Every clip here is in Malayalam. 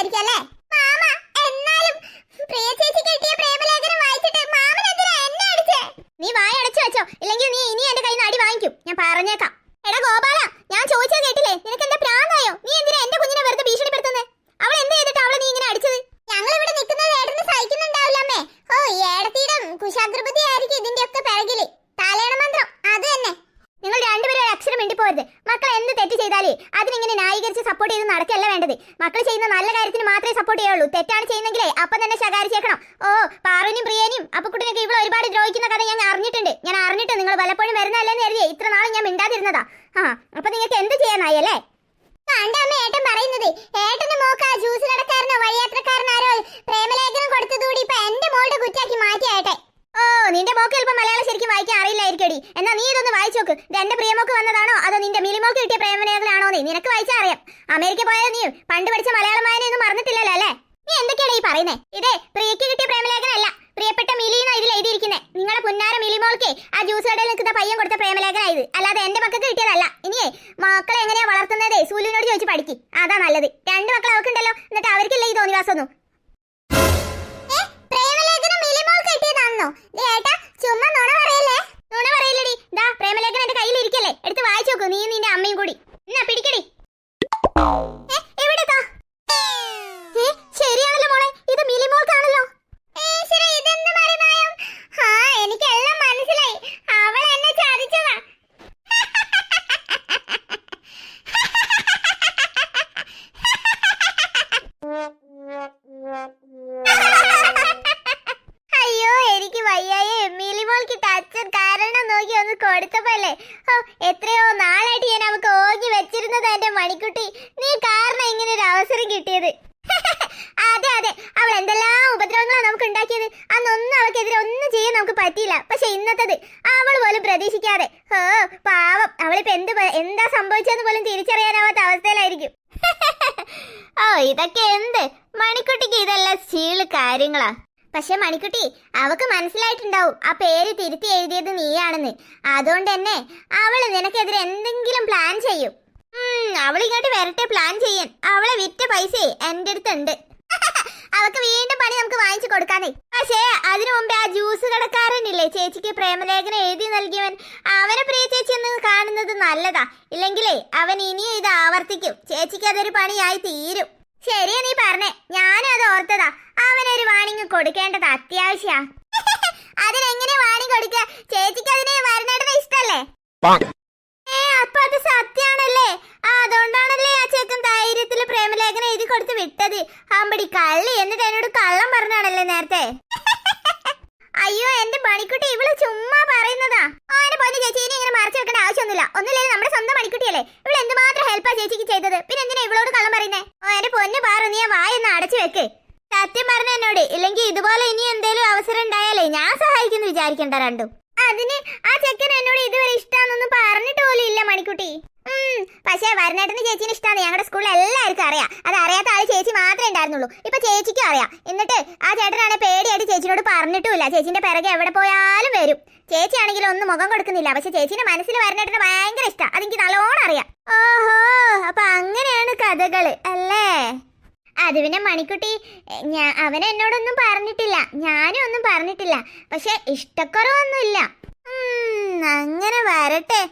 இருக்கல ചെയ്ത് നടക്കല്ല വേണ്ടത്. മക്കൾ ചെയ്യുന്ന നല്ല കാര്യത്തിന് മാത്രമേ സപ്പോർട്ട് ചെയ്യുള്ളൂ തെറ്റാണ് ചെയ്യുന്നെങ്കിലേ അപ്പം തന്നെ ശകാരിച്ചേക്കണം ഓ പാറുവിനും പ്രിയനും അപ്പക്കുട്ടിനൊക്കെ ഇവിടെ ഒരുപാട് ദ്രോഹിക്കുന്ന കഥ ഞാൻ അറിഞ്ഞിട്ടുണ്ട്. ഞാൻ അറിഞ്ഞിട്ട് നിങ്ങൾ പലപ്പോഴും വരുന്നതല്ലെന്ന് കരുതിയേ ഇത്ര നാളും ഞാൻ മിണ്ടാതിരുന്നതാ. ആ അപ്പൊ നിങ്ങൾക്ക് എന്ത് ചെയ്യാനായി അല്ലേ? അമ്മ ഏട്ടൻ പറയുന്നത് ഏട്ടന്റെ മോക്ക ജ്യൂസ് കടക്കാരനോ വഴിയാത്രക്കാരനാരോ പ്രേമലേഖനം കൊടുത്തതുകൂടി ഇപ്പൊ എന്റെ മോളുടെ കുറ്റാക്കി മാറ്റിയാട്ടെ ഓ നിന്റെ മോക്ക് ചിലപ്പോൾ മലയാളം ശരിക്കും വായിക്കാൻ അറിയില്ലായിരിക്കും എന്നാ നീ ഇതൊന്ന് വായിച്ചു നോക്ക്. ഇത് എന്റെ പ്രിയമോക്ക് വന്നതാണോ അതോ നിന്റെ മിലിമോക്ക് കിട്ടിയ പ്രേമലേഖനാണോ നീ നിനക്ക് വായിച്ചാ അറിയാം അമേരിക്ക പോയാലും നീ പണ്ട് പഠിച്ച മലയാളം വായനയൊന്നും മറന്നിട്ടില്ലല്ലോ അല്ലേ? നീ എന്തൊക്കെയാണ് ഈ പറയുന്നേ? ഇതേ പ്രിയക്ക് കിട്ടിയ പ്രേമലേഖനല്ല. പ്രിയപ്പെട്ട മിലിന്നാ ഇതിൽ എഴുതിയിരിക്കുന്നത് നിങ്ങളുടെ പുന്നാര മിലിമോൾക്ക് ആ ജ്യൂസ് കടയിൽ നിൽക്കുന്ന പയ്യൻ കൊടുത്ത പ്രേമലേഖന ഇത്. അല്ലാതെ എന്റെ മക്കൾക്ക് കിട്ടിയതല്ല. ഇനിയേ മക്കളെ എങ്ങനെയാ വളർത്തുന്നതേ? സൂലിനോട് ചോദിച്ച് പഠിക്ക്. അതാ നല്ലത്. രണ്ട് മക്കൾ അവർക്കുണ്ടല്ലോ എന്നിട്ട് അവർക്കില്ലേ ഈ തോന്നിവാസൊന്നും പ്രേമലേഖനം എന്റെ കയ്യിൽ ഇരിക്കല്ലേ. എടുത്ത് വായിച്ചു നോക്കൂ. നീ നിന്റെ അമ്മയും കൂടി. എന്നാ പിടിക്കടി. Oh. അവസരം കിട്ടിയത്. അതെ അതെ. അവൾ എന്തെല്ലാം ഉപദ്രവങ്ങളാണ് നമുക്ക് ഉണ്ടാക്കിയത്. അന്നൊന്നും അവൾക്കെതിരെ ഒന്നും ചെയ്യാൻ നമുക്ക് പറ്റിയില്ല. പക്ഷെ ഇന്നത്തത് അവൾ പോലും പ്രതീക്ഷിക്കാതെ ഓ പാവം. അവളിപ്പോ എന്ത് എന്താ സംഭവിച്ചതെന്ന് പോലും തിരിച്ചറിയാനാവാത്ത അവസ്ഥയിലായിരിക്കും. ഓ ഇതൊക്കെ എന്ത്? മണിക്കുട്ടിക്ക് ഇതെല്ലാം സ്റ്റീൽ കാര്യങ്ങളാ. പക്ഷെ മണിക്കുട്ടി അവക്ക് മനസ്സിലായിട്ടുണ്ടാവും. ആ പേര് തിരുത്തി എഴുതിയത് നീയാണെന്ന്. അതുകൊണ്ട് തന്നെ അവൾ നിനക്കെതിരെ എന്തെങ്കിലും പ്ലാൻ ചെയ്യും. അവൾ ഇങ്ങോട്ട് വരട്ടെ പ്ലാൻ ചെയ്യാൻ. അവളെ പൈസയെ എന്റെ അടുത്തുണ്ട്. അവക്ക് വീണ്ടും പണി നമുക്ക് വാങ്ങിച്ചു കൊടുക്കാനേ. പക്ഷേ അതിനു മുമ്പേ ആ ജ്യൂസ് കടക്കാരനില്ലേ? ചേച്ചിക്ക് പ്രേമലേഖനം എഴുതി നൽകിയവൻ അവനെ പ്രിയ ചേച്ചി എന്ന് കാണുന്നത് നല്ലതാ. ഇല്ലെങ്കിലേ അവൻ ഇനിയും ഇത് ആവർത്തിക്കും. ചേച്ചിക്ക് അതൊരു പണിയായി തീരും. ശരിയാ നീ പറഞ്ഞേ. ഞാനും അത് ഓർത്തതാ. അവനൊരു വാണിങ് കൊടുക്കേണ്ടത് അത്യാവശ്യാ. അതിനെങ്ങനെ വാണിങ് കൊടുക്കുക ചേച്ചിക്ക് അതിനെ വരണേട്ടനെ ഇഷ്ടല്ലേ? ഏ അപ്പൊ അത് സത്യാണല്ലേ? അതുകൊണ്ടാണല്ലേ ആ ചേക്കൻ ധൈര്യത്തിൽ പ്രേമലേഖനം കൊടുത്ത് വിട്ടത്. അമ്പടി കള്ളി എന്നിട്ട് എന്നോട് കള്ളം പറഞ്ഞാണല്ലേ നേരത്തെ? അയ്യോ എന്റെ മണിക്കുട്ടി ഇവൾ ചുമ്മാ പറയുന്നതാ. ആനെ പോയി ചേച്ചി ഇനി ഇങ്ങനെ മറച്ചു വെക്കേണ്ട ആവശ്യമൊന്നുമില്ല. ഒന്നുമില്ല നമ്മുടെ സ്വന്തം മണിക്കുട്ടിയല്ലേ. ഇവൾ എന്തുമാത്രം ഹെൽപ്പാ ചേച്ചിക്ക് ചെയ്തത്? പിന്നെ എന്തിനാ ഇവളോട് കള്ളം പറയുന്നേ? ഓ എന്റെ പൊന്ന് പാറു നീ ആ വായൊന്ന് അടച്ചു വെക്ക്. സത്യം പറഞ്ഞ എന്നോട് ഇല്ലെങ്കിൽ ഇതുപോലെ ഇനി എന്തേലും അവസരം ഉണ്ടായാലേ ഞാൻ സഹായിക്കുന്നു വിചാരിക്കണ്ട രണ്ടും. അതിന് ആ ചെക്കൻ എന്നോട് ഇതുവരെ ഇഷ്ടാന്നൊന്നും പറഞ്ഞിട്ട് പോലും ഇല്ല മണിക്കുട്ടി. പക്ഷേ വരണേട്ടന് ചേച്ചീനെ ഇഷ്ടമാണ് ഞങ്ങളുടെ സ്കൂളിൽ എല്ലാവർക്കും അറിയാം. അത് അറിയാത്ത ആൾ ചേച്ചി മാത്രമേ ഉണ്ടായിരുന്നുള്ളൂ. ഇപ്പൊ ചേച്ചിക്കും അറിയാം. എന്നിട്ട് ആ ചേട്ടനാണ് പേടിയായിട്ട് ചേച്ചിനോട് പറഞ്ഞിട്ടുമില്ല. ചേച്ചിന്റെ പിറകെ എവിടെ പോയാലും വരും. ചേച്ചിയാണെങ്കിൽ ഒന്നും മുഖം കൊടുക്കുന്നില്ല. പക്ഷെ ചേച്ചിന്റെ മനസ്സിൽ വരണേട്ടന് ഭയങ്കര ഇഷ്ടം. അതെനിക്ക് നല്ലോണം അറിയാം. ഓഹോ അപ്പൊ അങ്ങനെയാണ് കഥകൾ അല്ലേ? അത് പിന്നെ മണിക്കുട്ടി ഞാൻ അവൻ എന്നോടൊന്നും പറഞ്ഞിട്ടില്ല. ഞാനും ഒന്നും പറഞ്ഞിട്ടില്ല. പക്ഷെ ഇഷ്ടക്കുറവൊന്നുമില്ല. അങ്ങനെ വരട്ടെ.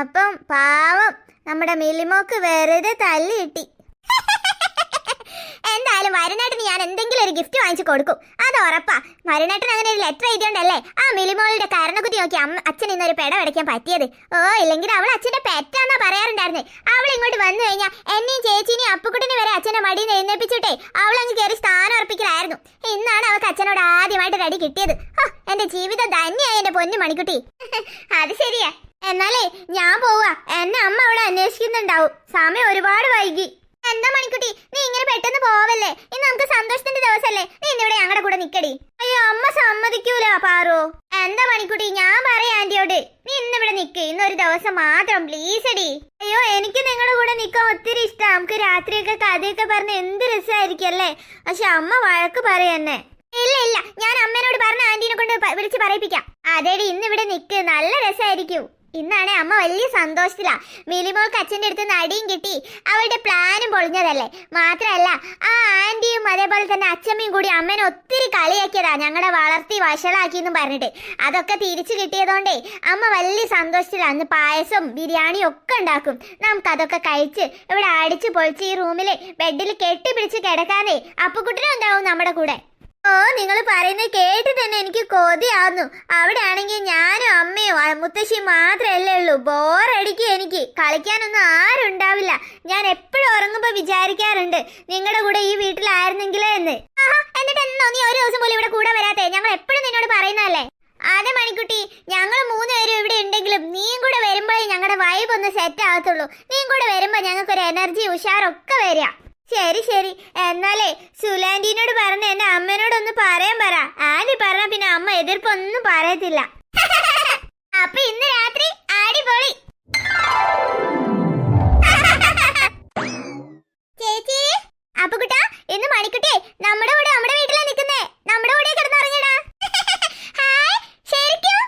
അപ്പം പാവം നമ്മുടെ മിലിമോക്ക് വെറുതെ തല്ലി കിട്ടി എന്തായാലും വരണേട്ടന് ഞാൻ എന്തെങ്കിലും ഒരു ഗിഫ്റ്റ് വാങ്ങിച്ചു കൊടുക്കും. അത് ഉറപ്പാ. വരണേട്ടൻ അങ്ങനെ ഒരു ലെറ്റർ എഴുതിയോണ്ടല്ലേ? ആ മിലിമോളുടെ കരണകുതി നോക്കി അമ്മ അച്ഛൻ ഇന്നൊരു പെട അടയ്ക്കാൻ പറ്റിയത്. ഓ ഇല്ലെങ്കിൽ അവൾ അച്ഛന്റെ പെറ്റാന്നാ പറയാറുണ്ടായിരുന്നേ. അവൾ ഇങ്ങോട്ട് വന്നു കഴിഞ്ഞാൽ എന്നെയും ചേച്ചിനെയും അപ്പുക്കുട്ടിനെ വരെ അച്ഛന്റെ മടിയിൽ നിന്ന് എഴുന്നേപ്പിച്ചിട്ടേ. അവൾ അങ്ങ് കയറി സ്ഥാനം ഉറപ്പിക്കലായിരുന്നു. ഇന്നാണ് അവൾക്ക് അച്ഛനോട് ആദ്യമായിട്ട് റെഡി കിട്ടിയത്. ഓ എന്റെ ജീവിതം ധന്യായി എന്റെ പൊന്നു മണിക്കുട്ടി. അത് ശരിയാ. എന്നാലേ ഞാൻ പോവാ. എന്നെ അമ്മ അവിടെ അന്വേഷിക്കുന്നുണ്ടാവും. സമയം ഒരുപാട് വൈകി. എന്താ മണിക്കുട്ടി? നീ ഇങ്ങനെ പെട്ടെന്ന് പോവല്ലേ? ഇന്ന് നമുക്ക് സന്തോഷത്തിന്റെ ദിവസല്ലേ? നീ ഇന്നിവിടെ ഞങ്ങളുടെ കൂടെ നിക്കടി. അയ്യോ അമ്മ സമ്മതിക്കൂല പാറു. എന്താ മണിക്കുട്ടി? ഞാൻ പറയാ ആന്റിയോട്. നീ ഇന്നിവിടെ നിക്ക്. ഇന്നൊരു ദിവസം മാത്രം പ്ലീസ് അടി അയ്യോ എനിക്ക് നിങ്ങളുടെ കൂടെ നിക്കാൻ ഒത്തിരി ഇഷ്ടം. നമുക്ക് രാത്രിയൊക്കെ കഥയൊക്കെ പറഞ്ഞ എന്ത് രസമായിരിക്കും അല്ലേ? പക്ഷെ അമ്മ വഴക്ക് പറയന്നെ ഇല്ല ഇല്ല. ഞാൻ അമ്മേനോട് പറഞ്ഞ ആന്റീനെ കൊണ്ട് വിളിച്ച് പറയിപ്പിക്കാം. അതേടി ഇന്നിവിടെ നിക്ക്. നല്ല രസമായിരിക്കും ഇന്നാണ് അമ്മ വലിയ സന്തോഷത്തിലാ. മിലിമോൾക്ക് അച്ഛന്റെ അടുത്ത് നടിയും കിട്ടി. അവളുടെ പ്ലാനും പൊളിഞ്ഞതല്ലേ? മാത്രമല്ല ആ ആന്റിയും അതേപോലെ തന്നെ അച്ഛമ്മയും കൂടി അമ്മനെ ഒത്തിരി കളിയാക്കിയതാ. ഞങ്ങളെ വളർത്തി വഷളാക്കി എന്നും പറഞ്ഞിട്ട്. അതൊക്കെ തിരിച്ചു കിട്ടിയതുകൊണ്ടേ അമ്മ വലിയ സന്തോഷത്തിലാ. അന്ന് പായസം ബിരിയാണിയും ഒക്കെ ഉണ്ടാക്കും. നമുക്ക് അതൊക്കെ കഴിച്ച് ഇവിടെ അടിച്ചു പൊളിച്ച് ഈ റൂമിൽ ബെഡിൽ കെട്ടിപ്പിടിച്ച് കിടക്കാനേ അപ്പുക്കുട്ടനും ഉണ്ടാവും നമ്മുടെ കൂടെ. ഓ നിങ്ങൾ പറയുന്നത് കേട്ട് തന്നെ എനിക്ക് കൊതിയാവുന്നു. അവിടെ ആണെങ്കിൽ ഞാനും അമ്മയും മുത്തശ്ശി മാത്രമല്ലേ ഉള്ളൂ. ബോറടിക്കും എനിക്ക്. കളിക്കാനൊന്നും ആരും ഉണ്ടാവില്ല. ഞാൻ എപ്പോഴും ഉറങ്ങുമ്പോ വിചാരിക്കാറുണ്ട് നിങ്ങളുടെ കൂടെ ഈ വീട്ടിലായിരുന്നെങ്കിലേ എന്ന്. ആഹാ, എന്നിട്ട് എന്നോ നീ ഒരു ദിവസം പോലും ഇവിടെ കൂടെ വരാത്തേ? ഞങ്ങൾ എപ്പോഴും നിന്നോട് പറയുന്നതല്ലേ? അതെ മണിക്കുട്ടി. ഞങ്ങൾ മൂന്നുപേരും ഇവിടെ ഉണ്ടെങ്കിലും നീയും കൂടെ വരുമ്പോഴേ ഞങ്ങളുടെ വൈബ് ഒന്ന് സെറ്റ് ആകത്തുള്ളൂ. നീയും കൂടെ വരുമ്പോ ഞങ്ങൾക്ക് ഒരു എനർജി ഉഷാറൊക്കെ വരിക. ശരി ശരി. എന്നാലേ സുലാന്റിനോട് പറഞ്ഞ എന്റെ അമ്മനോടൊന്ന് പറയാൻ പറ. ആദ്യം പറഞ്ഞ പിന്നെ അമ്മ എതിർപ്പൊന്നും പറയത്തില്ല. അപ്പൊ ഇന്ന് രാത്രി അടിപൊളി. ചേച്ചി അപ്പൊ കുട്ടാ ഇന്ന് മണിക്കുട്ടി നമ്മുടെ കൂടെ നമ്മുടെ വീട്ടിലാ നിക്കുന്നേ. നമ്മുടെ കൂടെ കിടന്നുറങ്ങടാ ശരിക്കും?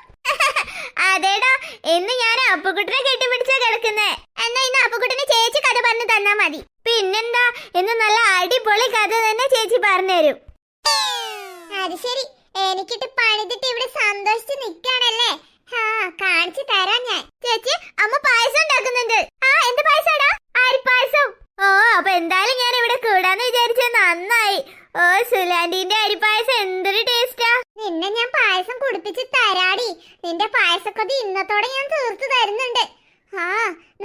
അതേടാ ഇന്ന് ഞാൻ അപ്പുക്കുട്ടനെ കെട്ടിപ്പിടിച്ചാ കിടക്കുന്നേ. എന്നാ ഇന്ന് അപ്പുക്കുട്ടന് ചേച്ചി കഥ പറഞ്ഞു തന്നാ മതി. ഇന്ന് നല്ല അടിപൊളി കഥ തന്നെ ചേച്ചി പറഞ്ഞുതരും. അത് ശരി. എനിക്കിട്ട് പണിതിട്ട് ഇവിടെ സന്തോഷിച്ച് നിക്കാണല്ലേ? കാണിച്ചു തരാം ഞാൻ. ചേച്ചി അമ്മ പായസം ഉണ്ടാക്കുന്നുണ്ട്. ആ എന്ത് പായസാടാ അരിപ്പായസം. ഓ അപ്പൊ എന്തായാലും ഞാൻ ഇവിടെ കൂടാന്ന് വിചാരിച്ചത് നന്നായി. ഓ സുലാന്റിന്റെ അരിപ്പായസം എന്തൊരു ടേസ്റ്റാ. നിന്നെ ഞാൻ പായസം കുടിപ്പിച്ച് തരാടി. നിന്റെ പായസക്കൊതി ഇന്നത്തോടെ ഞാൻ തീർത്തു തരുന്നുണ്ട്. ആ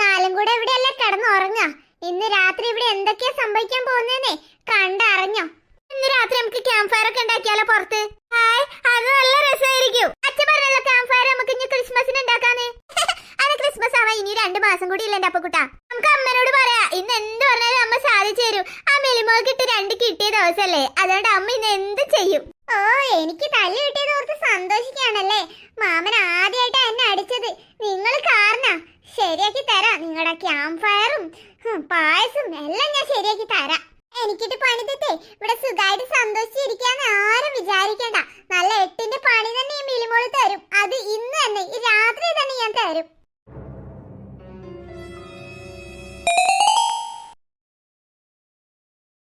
നാലും കൂടെ എവിടെയല്ലേ കിടന്നുറങ്ങാ. ഇന്ന് രാത്രി ഇവിടെ എന്തൊക്കെയാ സംഭവിക്കാൻ പോകുന്നേ കണ്ടറിഞ്ഞോ? ഇന്ന് രാത്രി നമുക്ക് ക്യാമ്പ് ഫയർ ഒക്കെ ഉണ്ടാക്കിയാലോ പുറത്ത്? ഹായ് അത് നല്ല രസമായിരിക്കും. അച്ഛൻ പറഞ്ഞല്ലോ ക്യാമ്പ് ഫയർ നമുക്ക് ഇനി ക്രിസ്മസിന് ഉണ്ടാക്കാന്ന്. അത് ക്രിസ്മസ് ആവാൻ ഇനി രണ്ട് മാസം കൂടി ഇല്ല എന്റെ അപ്പക്കുട്ടാ നമുക്ക് അമ്മനോട് പറയാ ഇന്ന് എന്ത് പറഞ്ഞാലും അമ്മ സാധിച്ചു തരും. ആ മെലിമോൾക്ക് ഇട്ട് രണ്ട് കിട്ടിയ ദിവസല്ലേ? അതുകൊണ്ട് അമ്മ ഇന്ന് എന്ത് ചെയ്യും? ഓ എനിക്ക് തല്ല് കിട്ടിയത് ഓർത്ത് സന്തോഷിക്കാണല്ലേ മാമൻ ആദ്യമായിട്ടാ എന്നെ അടിച്ചത്. നിങ്ങൾ കാരണ. ശരിയാക്കി തരാം നിങ്ങളുടെ ക്യാമ്പ് ഫയറും പായസം എല്ലാം ഞാൻ ശരിയാക്കി തരാം. എനിക്കിട്ട് പണിതത്തെ ഇവിടെ സുഖമായിട്ട് സന്തോഷിച്ചിരിക്കാന്ന് ആരും വിചാരിക്കണ്ട. നല്ല എട്ടിന്റെ പണി തന്നെ ഈ മിലിമോൾ തരും. അത് ഇന്ന് തന്നെ ഈ രാത്രി തന്നെ ഞാൻ തരും.